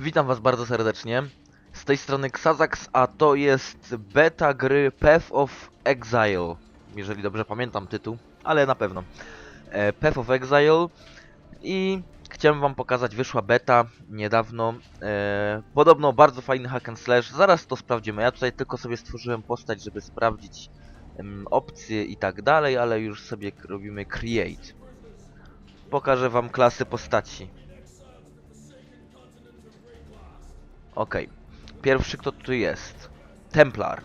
Witam was bardzo serdecznie. Z tej strony Xazax, a to jest beta gry Path of Exile. Jeżeli dobrze pamiętam tytuł, ale na pewno. E, Path of Exile i chciałem wam pokazać, wyszła beta niedawno. E, podobno bardzo fajny hack and slash, zaraz to sprawdzimy. Ja tutaj tylko sobie stworzyłem postać, żeby sprawdzić opcje i tak dalej, ale już sobie robimy create. Pokażę wam klasy postaci. Okej. Pierwszy kto tu jest? Templar.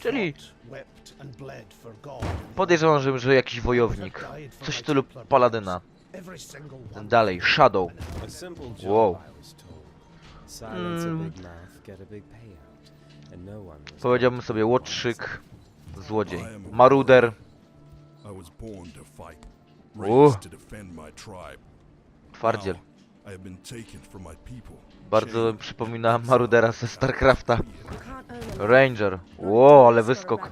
Czyli podejrzewam, że, jakiś wojownik. Coś w stylu paladyna. Dalej, Shadow. Wow. Mm. no was Powiedziałbym sobie łotrzyk, złodziej. Maruder, tribe. twardziel. Bardzo przypomina Marudera ze StarCrafta. Ranger. Ło, ale wyskok.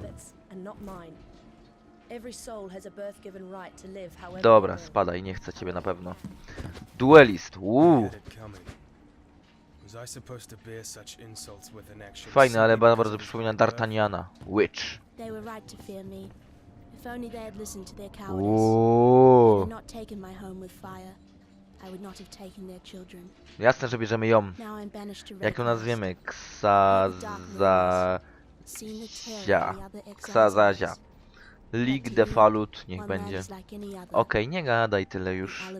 Dobra, spadaj, nie chcę ciebie na pewno. Duelist. Uuu. Fajny, ale bardzo przypomina? D'Artagnana. Witch. Uuu. I I. Jasne, że bierzemy ją. Jak ją nazwiemy? Ksazazia. eyes. Lig de Falut, niech będzie. Okej, nie gadaj tyle już.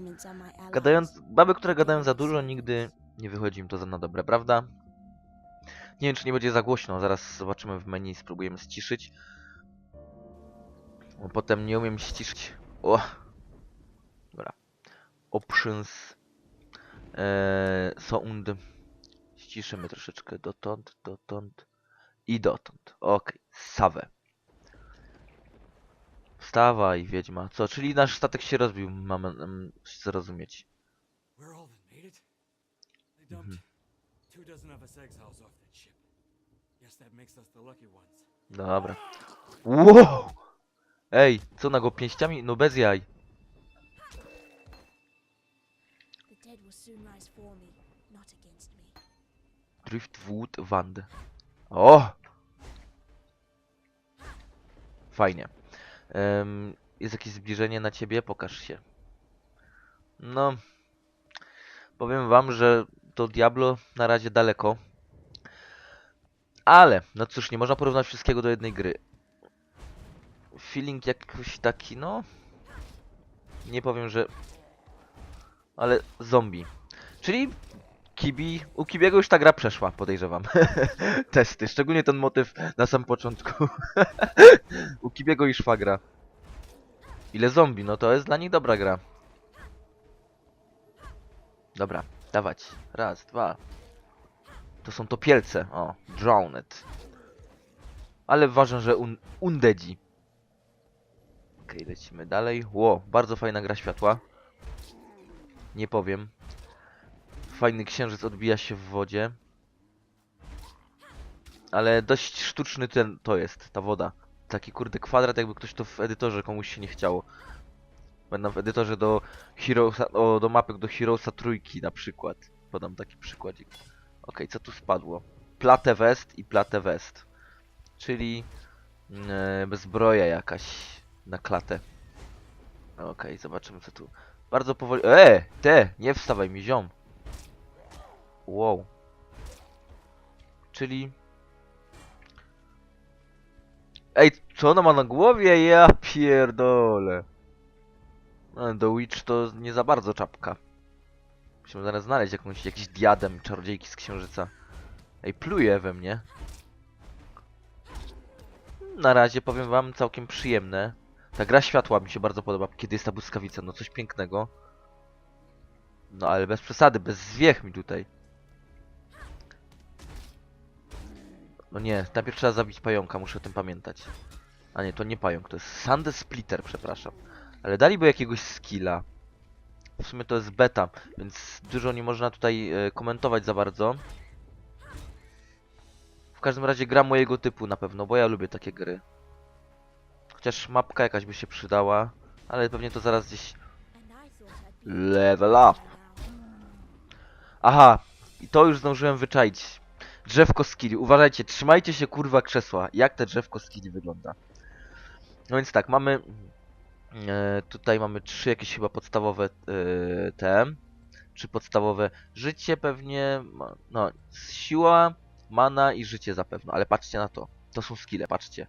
Gadając, baby, które gadają za dużo, nigdy nie wychodzi im to za na dobre, prawda? Nie wiem, czy nie będzie za głośno, zaraz zobaczymy w menu, spróbujemy ściszyć. Bo potem nie umiem ściszyć. O! Options. Eee, sound. Ściszymy troszeczkę dotąd, dotąd i dotąd. Okej, sawę. Wstawaj, wiedźma. Co, czyli nasz statek się rozbił, mamy um, zrozumieć. The lucky ones. Dobra. Wow! Ej, co na go pięściami? No bez jaj. The dead will soon rise for me, not against me. Driftwood Wand. O! Fajnie. Em, jest jakieś zbliżenie na ciebie? Pokaż się. No. Powiem wam, że to Diablo na razie daleko. Ale, no cóż, nie można porównać wszystkiego do jednej gry. Feeling jakoś taki, no... Nie powiem, że... Ale zombie. Czyli Kibi, u Kibiego już ta gra przeszła, podejrzewam. Testy, szczególnie ten motyw na sam początku. u Kibiego już szwa gra. Ile zombie, no to jest dla nich dobra gra. Dobra, dawać. Raz, dwa. To są topielce, o, drowned. Ale ważne, że un undedzi. Okej, lecimy dalej. Ło, bardzo fajna gra światła. Nie powiem. Fajny księżyc odbija się w wodzie. Ale dość sztuczny ten to jest, ta woda. Taki kurde kwadrat, jakby ktoś to w edytorze komuś się nie chciało. Będę w edytorze do Heroesa, o, do mapek do Heroesa trójki na przykład. Podam taki przykładzik. Okej, co tu spadło? Platę west i platę west. Czyli e, zbroja jakaś na klatę. Okej, zobaczymy co tu. Bardzo powoli. E, te, nie wstawaj mi ziom. Wow. Czyli... Ej, co ona ma na głowie? Ja pierdolę. No, The Witch to nie za bardzo czapka. Musimy zaraz znaleźć jakąś, jakiś diadem czarodziejki z księżyca. Ej, pluje we mnie. Na razie powiem wam całkiem przyjemne. Ta gra światła mi się bardzo podoba, kiedy jest ta błyskawica, no coś pięknego. No ale bez przesady, bez zwiech mi tutaj. No nie, najpierw trzeba zabić pająka, muszę o tym pamiętać. A nie, to nie pająk, to jest Sand Splitter, przepraszam. Ale daliby jakiegoś skilla. W sumie to jest beta, więc dużo nie można tutaj e, komentować za bardzo. W każdym razie gra mojego typu na pewno, bo ja lubię takie gry. Chociaż mapka jakaś by się przydała, ale pewnie to zaraz gdzieś level up. Aha, I to już zdążyłem wyczaić. Drzewko skilli. Uważajcie, trzymajcie się kurwa krzesła. Jak te drzewko skilli wygląda. No więc tak, mamy... E, tutaj mamy trzy jakieś chyba podstawowe e, te. Trzy podstawowe. Życie pewnie... No, siła, mana i życie zapewne. Ale patrzcie na to. To są skille, patrzcie.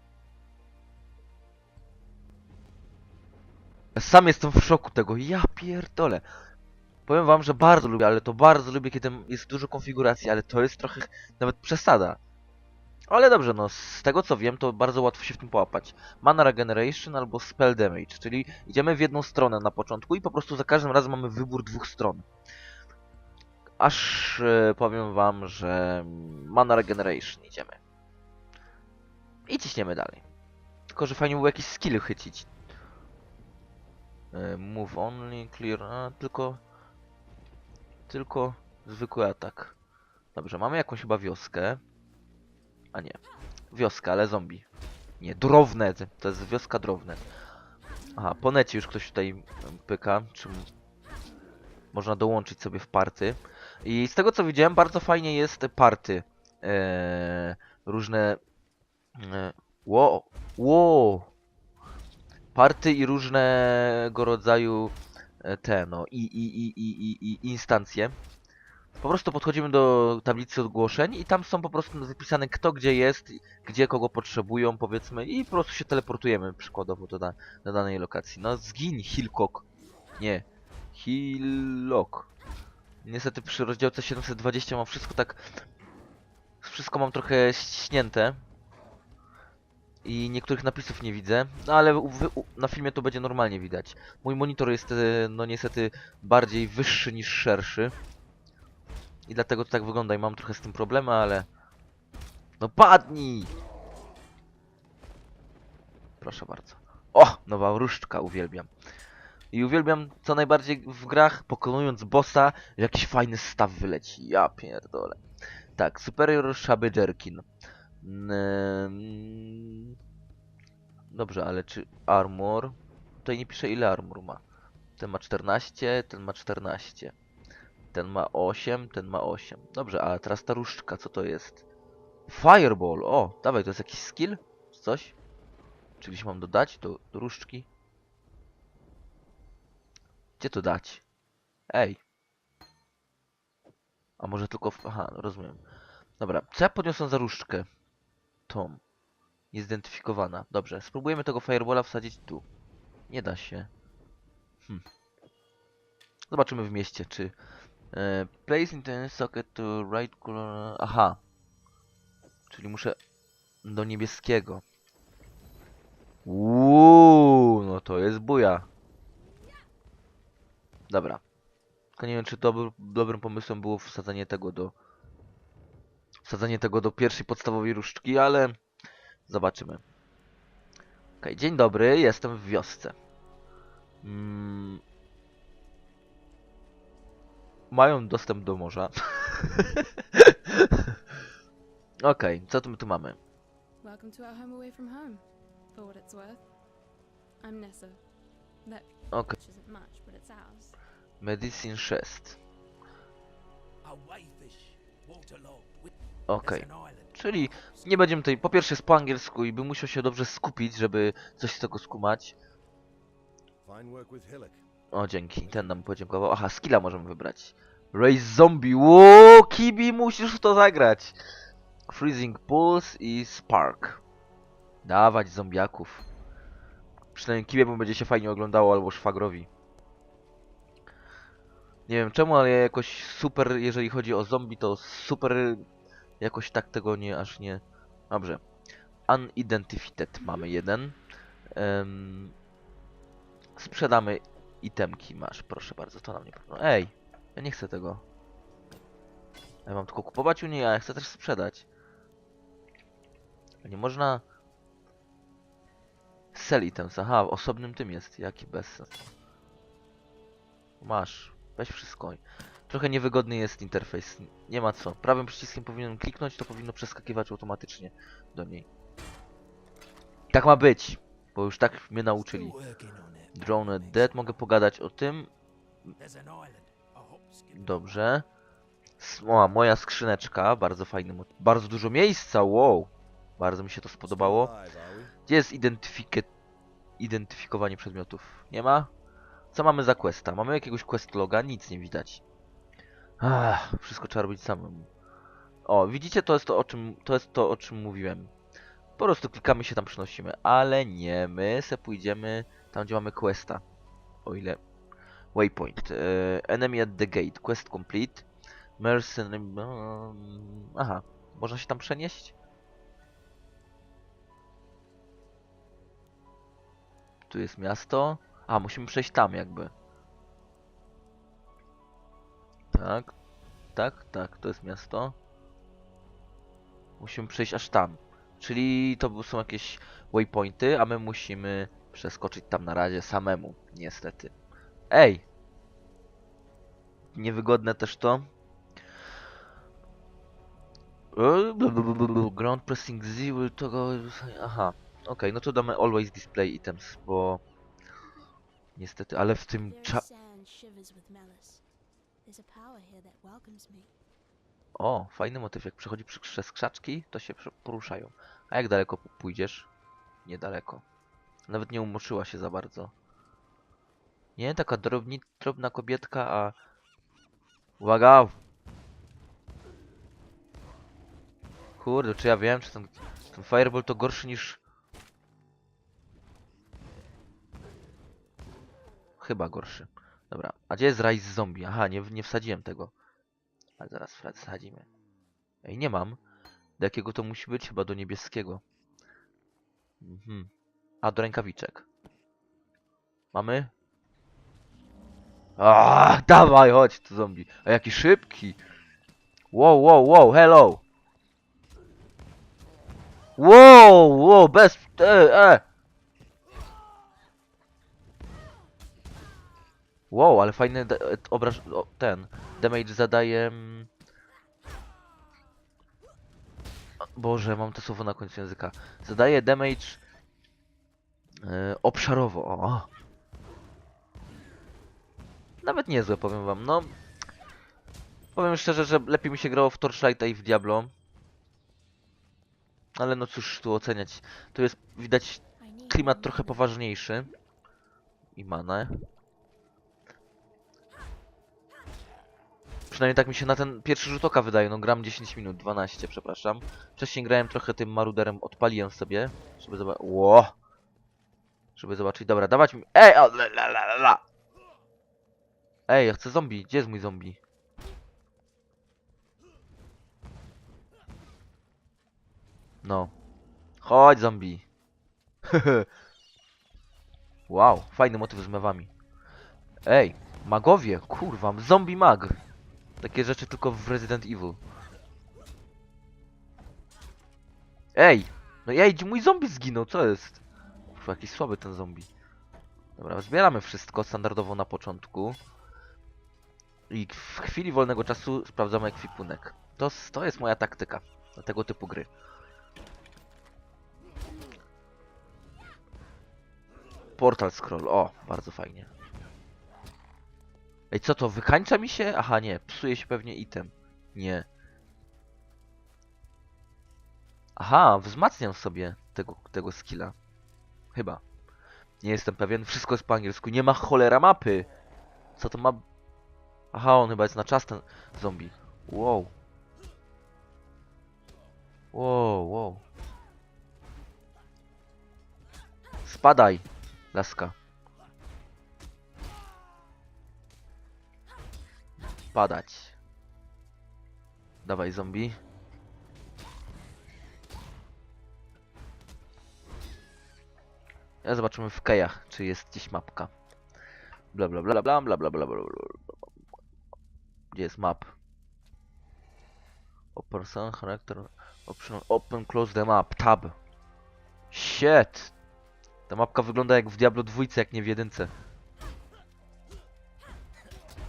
Sam jestem w szoku tego. Ja pierdolę. Powiem wam, że bardzo lubię, ale to bardzo lubię, kiedy jest dużo konfiguracji, ale to jest trochę nawet przesada. Ale dobrze, no z tego co wiem, to bardzo łatwo się w tym połapać. Mana Regeneration albo Spell Damage, czyli idziemy w jedną stronę na początku i po prostu za każdym razem mamy wybór dwóch stron. Aż e, powiem wam, że Mana Regeneration idziemy. I ciśniemy dalej. Tylko, że fajnie było jakieś skilly chycić. E, Move only, clear, a, tylko... Tylko zwykły atak. Dobrze, mamy jakąś chyba wioskę. A nie. Wioska, ale zombie. Nie, Drownet. To jest wioska Drownet. Aha, po necie już ktoś tutaj pyka, czy można dołączyć sobie w party. I z tego co widziałem, bardzo fajnie jest party. Eee, różne... E, wow, wow. Party i różnego rodzaju te, no, i, i, i, i, i, i instancje. Po prostu podchodzimy do tablicy ogłoszeń i tam są po prostu wypisane kto gdzie jest, gdzie kogo potrzebują, powiedzmy, i po prostu się teleportujemy przykładowo do, da, do danej lokacji. No zgin, Hilcock. Nie. Hillock. Niestety przy rozdziałce 720 mam wszystko tak... Wszystko mam trochę ściśnięte. I niektórych napisów nie widzę, no ale u, u, na filmie to będzie normalnie widać. Mój monitor jest, e, no niestety, bardziej wyższy niż szerszy. I dlatego to tak wygląda i mam trochę z tym problemy, ale... No padnij! Proszę bardzo. O! Nowa różdżka, uwielbiam. I uwielbiam co najbardziej w grach, pokonując bossa, jakiś fajny staw wyleci. Ja pierdolę. Tak, Superior Shabby Jerkin. Dobrze, ale czy armor? Tutaj nie pisze ile armor ma. Ten ma 14, ten ma 14. Ten ma 8, ten ma 8. Dobrze, a teraz ta różdżka, co to jest? Fireball! O, dawaj, to jest jakiś skill? Coś? Czy gdzieś mam dodać do, do różdżki? Gdzie to dać? Ej! A może tylko w... Aha, rozumiem. Dobra, co ja podniosłem za różdżkę? Tom. Niezidentyfikowana. Dobrze, spróbujemy tego firewalla wsadzić tu. Nie da się. Hm. Zobaczymy w mieście, czy... E, place in the socket to right color... Aha. Czyli muszę do niebieskiego. Uuu, no to jest buja. Dobra. Tylko nie wiem, czy dobry, dobrym pomysłem było wsadzenie tego do... Wsadzenie tego do pierwszej podstawowej różdżki, ale... Zobaczymy. Okej, dzień dobry, jestem w wiosce. Mm. Mają dostęp do morza. Okej, co tu my tu mamy? Ours. Medicine 6. Away fish, waterlogged. Okej, island. czyli nie będziemy tutaj... Po pierwsze jest po angielsku i bym musiał się dobrze skupić, żeby coś z tego skumać. O, dzięki, ten nam podziękował. Aha, skilla możemy wybrać. Race Zombie, Ło, Kibi, musisz w to zagrać. Freezing Pulse i Spark. Dawać zombiaków. Przynajmniej Kibiemu będzie się fajnie oglądało, albo szwagrowi. Nie wiem czemu, ale ja jakoś super, jeżeli chodzi o zombie, to super jakoś tak tego nie, aż nie... Dobrze. Unidentified mamy jeden. Em, sprzedamy itemki masz, proszę bardzo, to nam nie pewno. Ej, ja nie chcę tego. Ja mam tylko kupować u niej, a ja chcę też sprzedać. Nie można... Sell items, aha, w osobnym tym jest, jaki bezsens. Masz, weź wszystko. Trochę niewygodny jest interfejs, nie ma co. Prawym przyciskiem powinienem kliknąć, to powinno przeskakiwać automatycznie do niej. Tak ma być, bo już tak mnie nauczyli. Drone Dead, mogę pogadać o tym. Dobrze. O, moja skrzyneczka, bardzo fajny, bardzo dużo miejsca, wow. Bardzo mi się to spodobało. Gdzie jest identyfikowanie przedmiotów? Nie ma? Co mamy za questa? Mamy jakiegoś quest loga? Nic nie widać. Ach, wszystko trzeba robić samemu. O, widzicie, to jest to, o czym, to jest to, o czym mówiłem. Po prostu klikamy się tam, przynosimy. Ale nie, my se pójdziemy tam, gdzie mamy questa. O ile... Waypoint. E, enemy at the gate. Quest complete. Mercenary... Um, aha. Można się tam przenieść? Tu jest miasto. A, musimy przejść tam jakby. Tak. Tak, tak, to jest miasto. Musimy przejść aż tam. Czyli to są jakieś waypointy, a my musimy przeskoczyć tam na razie samemu, niestety. Ej! Niewygodne też to. E. Ground pressing Z will to go... Aha. Okej, no to damy always display items, bo... Niestety, ale w tym cza... O, fajny motyw. Jak przechodzi przez krzaczki, to się poruszają. A jak daleko pójdziesz? Niedaleko. Nawet nie umoczyła się za bardzo. Nie, taka drobni, drobna kobietka, a... Uwaga! Kurde, czy ja wiem, czy ten, ten fireball to gorszy niż... Chyba gorszy. Dobra, a gdzie jest raj z zombie? Aha, nie, nie wsadziłem tego. Ale zaraz wsadzimy. Ej, nie mam. Do jakiego to musi być? Chyba do niebieskiego. Mhm. A, do rękawiczek. Mamy? A, dawaj, chodź tu zombie. A jaki szybki. Wow, wow, wow, hello. Wow, wow, bez... E, e. Wow, ale fajny obraż... O, ten... Damage zadaje... mm, Boże, mam to słowo na końcu języka. Zadaje damage... e, obszarowo, o. Nawet niezłe, powiem wam, no... Powiem szczerze, że lepiej mi się grało w Torchlighta i w Diablo. Ale no cóż tu oceniać. Tu jest, widać, klimat trochę poważniejszy. I manę. Przynajmniej tak mi się na ten pierwszy rzut oka wydaje. No gram 10 minut, 12, przepraszam. Wcześniej grałem trochę tym maruderem, odpaliłem sobie, żeby zobaczyć. Ło! Żeby zobaczyć. Dobra, dawać mi. Ej! O, la, la, la, la. Ej, ja chcę zombie. Gdzie jest mój zombie? No. Chodź, zombie. wow, fajny motyw z mewami. Ej, magowie, kurwa, zombie mag. Takie rzeczy tylko w Resident Evil. Ej, no ej, mój zombie zginął, co jest? Kurwa, jakiś słaby ten zombie. Dobra, zbieramy wszystko standardowo na początku. I w chwili wolnego czasu sprawdzamy ekwipunek. To, to jest moja taktyka na tego typu gry. Portal scroll, o, bardzo fajnie. Ej, co to, wykańcza mi się? Aha, nie, psuje się pewnie item. Nie. Aha, wzmacniam sobie tego, tego skilla. Chyba. Nie jestem pewien, wszystko jest po angielsku. Nie ma cholera mapy. Co to ma... Aha, on chyba jest na czas ten zombie. Wow. Wow, wow. Spadaj, laska. Padać. Dawaj, zombie. Ja zobaczymy w kejach, czy jest gdzieś mapka. Bla bla bla bla bla bla bla bla bla. Gdzie jest map? Open sun, character, option, open, close the map, tab. Shit! Ta mapka wygląda jak w Diablo 2, jak nie w jedynce.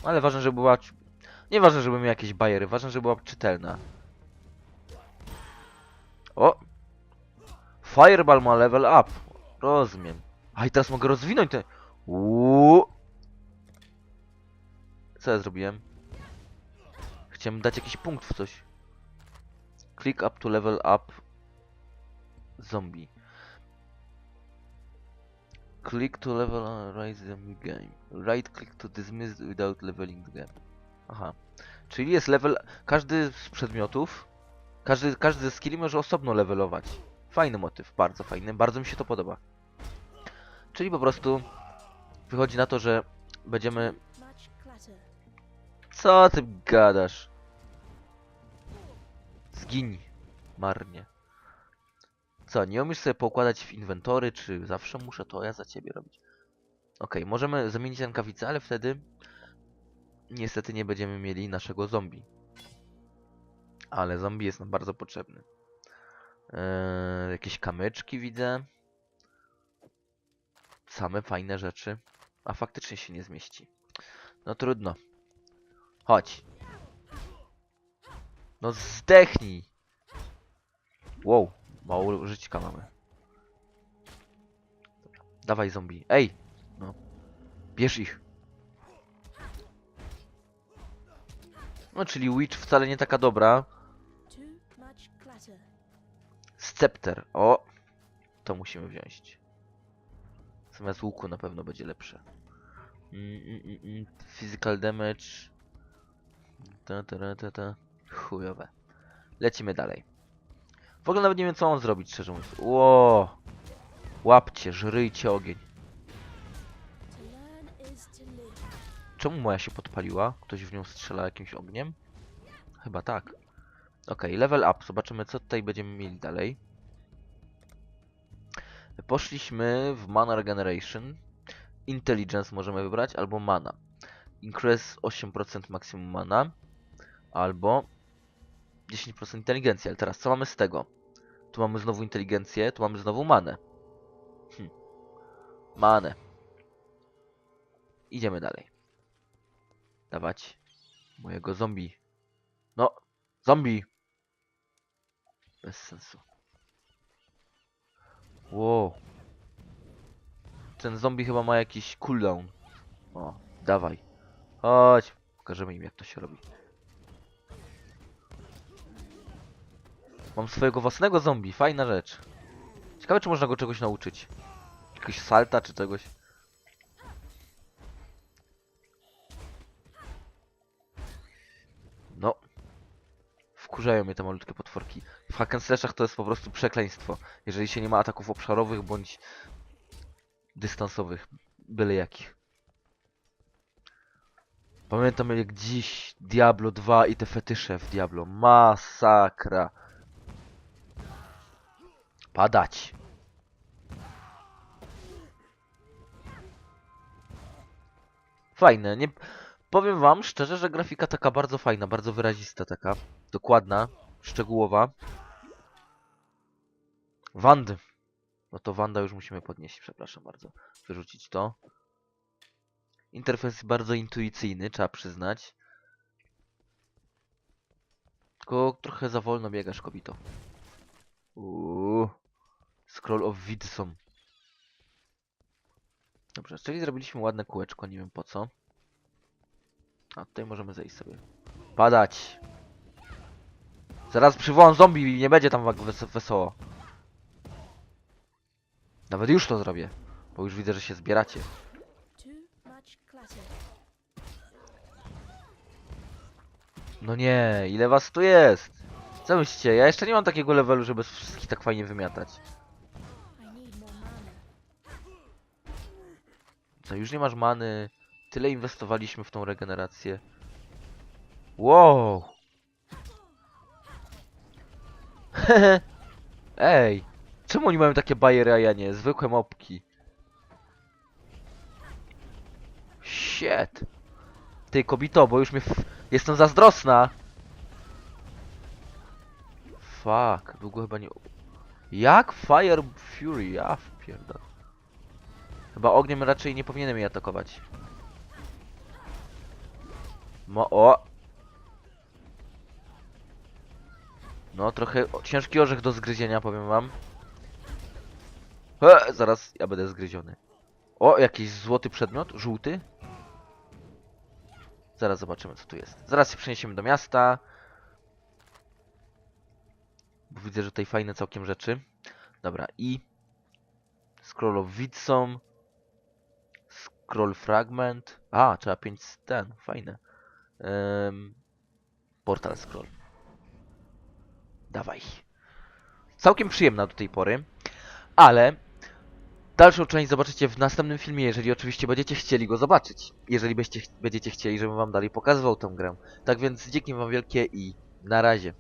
Ale ważne, żeby była... Nieważne, żeby miał jakieś bajery, ważne, żeby była czytelna. O! Fireball ma level up. Rozumiem. A i teraz mogę rozwinąć ten... Uuu. Co ja zrobiłem? Chciałem dać jakiś punkt w coś. Click up to level up zombie. Click to level uh, rise zombie game. Right click to dismiss without leveling the game. Aha. Czyli jest level. Każdy z przedmiotów. Każdy, każdy ze skilli może osobno levelować. Fajny motyw, bardzo fajny, bardzo mi się to podoba. Czyli po prostu wychodzi na to, że będziemy. Co ty gadasz? Zgiń marnie. Co, nie umiesz sobie poukładać w inwentory, czy zawsze muszę to ja za ciebie robić? Okej, możemy zamienić rękawice, ale wtedy niestety nie będziemy mieli naszego zombie. Ale zombie jest nam bardzo potrzebny. Eee, jakieś kamyczki widzę. Same fajne rzeczy. A faktycznie się nie zmieści. No trudno. Chodź. No zdechnij. Wow, mało żyćka mamy. Dawaj zombie. Ej! No. Bierz ich. No, czyli Witch wcale nie taka dobra. Scepter. O! To musimy wziąć. Zamiast łuku na pewno będzie lepsze. Mm, mm, mm. Physical damage. Ta, ta, ta, ta. Chujowe. Lecimy dalej. W ogóle nawet nie wiem co mam zrobić, szczerze mówiąc. Ło! Łapcie, żryjcie ogień. Czemu moja się podpaliła? Ktoś w nią strzela jakimś ogniem? Chyba tak. Ok, level up. Zobaczymy co tutaj będziemy mieli dalej. Poszliśmy w Mana Regeneration. Intelligence możemy wybrać, albo Mana. Increase 8% maksimum mana, albo 10% inteligencji. Ale teraz co mamy z tego? Tu mamy znowu inteligencję, tu mamy znowu manę. Hm. Manę. Idziemy dalej dawać mojego zombie. No, zombie! Bez sensu. Wow. Ten zombie chyba ma jakiś cooldown. O, dawaj. Chodź. Pokażemy im jak to się robi. Mam swojego własnego zombie, fajna rzecz. Ciekawe czy można go czegoś nauczyć. Jakiegoś salta czy czegoś. Wkurzają mnie te malutkie potworki. W hack and slashach to jest po prostu przekleństwo. Jeżeli się nie ma ataków obszarowych bądź dystansowych. Byle jakich. Pamiętam jak dziś Diablo 2 i te fetysze w Diablo. Masakra. Padać. Fajne, nie... Powiem wam szczerze, że grafika taka bardzo fajna, bardzo wyrazista taka. Dokładna, szczegółowa. Wandy. No to Wanda już musimy podnieść, przepraszam bardzo. Wyrzucić to. Interfejs bardzo intuicyjny, trzeba przyznać. Tylko trochę za wolno biegasz, kobito. Uuu. Scroll of Widsom. Dobrze, czyli zrobiliśmy ładne kółeczko, nie wiem po co. A tutaj możemy zejść sobie. Padać! Zaraz przywołam zombie i nie będzie tam wesoło. Nawet już to zrobię. Bo już widzę, że się zbieracie. No nie, ile was tu jest? Co myślicie? Ja jeszcze nie mam takiego levelu, żeby wszystkich tak fajnie wymiatać. Co, już nie masz many. Tyle inwestowaliśmy w tą regenerację. Wow! Ej! Czemu oni mają takie bajery, a ja nie? Zwykłe mopki. Shit! Ty, kobito, bo już mnie... Jestem zazdrosna! Fuck, długo chyba nie... Jak? Fire Fury, ja wpierdam. Chyba ogniem raczej nie powinienem jej atakować. Mo o! No, trochę ciężki orzech do zgryzienia, powiem wam. He, zaraz ja będę zgryziony. O, jakiś złoty przedmiot? Żółty? Zaraz zobaczymy, co tu jest. Zaraz się przeniesiemy do miasta. Bo widzę, że tutaj fajne całkiem rzeczy. Dobra, i... Scroll of Widsome. Scroll Fragment. A, trzeba pięć ten, fajne. Em, portal Scroll. Dawaj. Całkiem przyjemna do tej pory. Ale dalszą część zobaczycie w następnym filmie, jeżeli oczywiście będziecie chcieli go zobaczyć. Jeżeli byście, będziecie chcieli, żebym wam dalej pokazywał tę grę. Tak więc dzięki wam wielkie i na razie.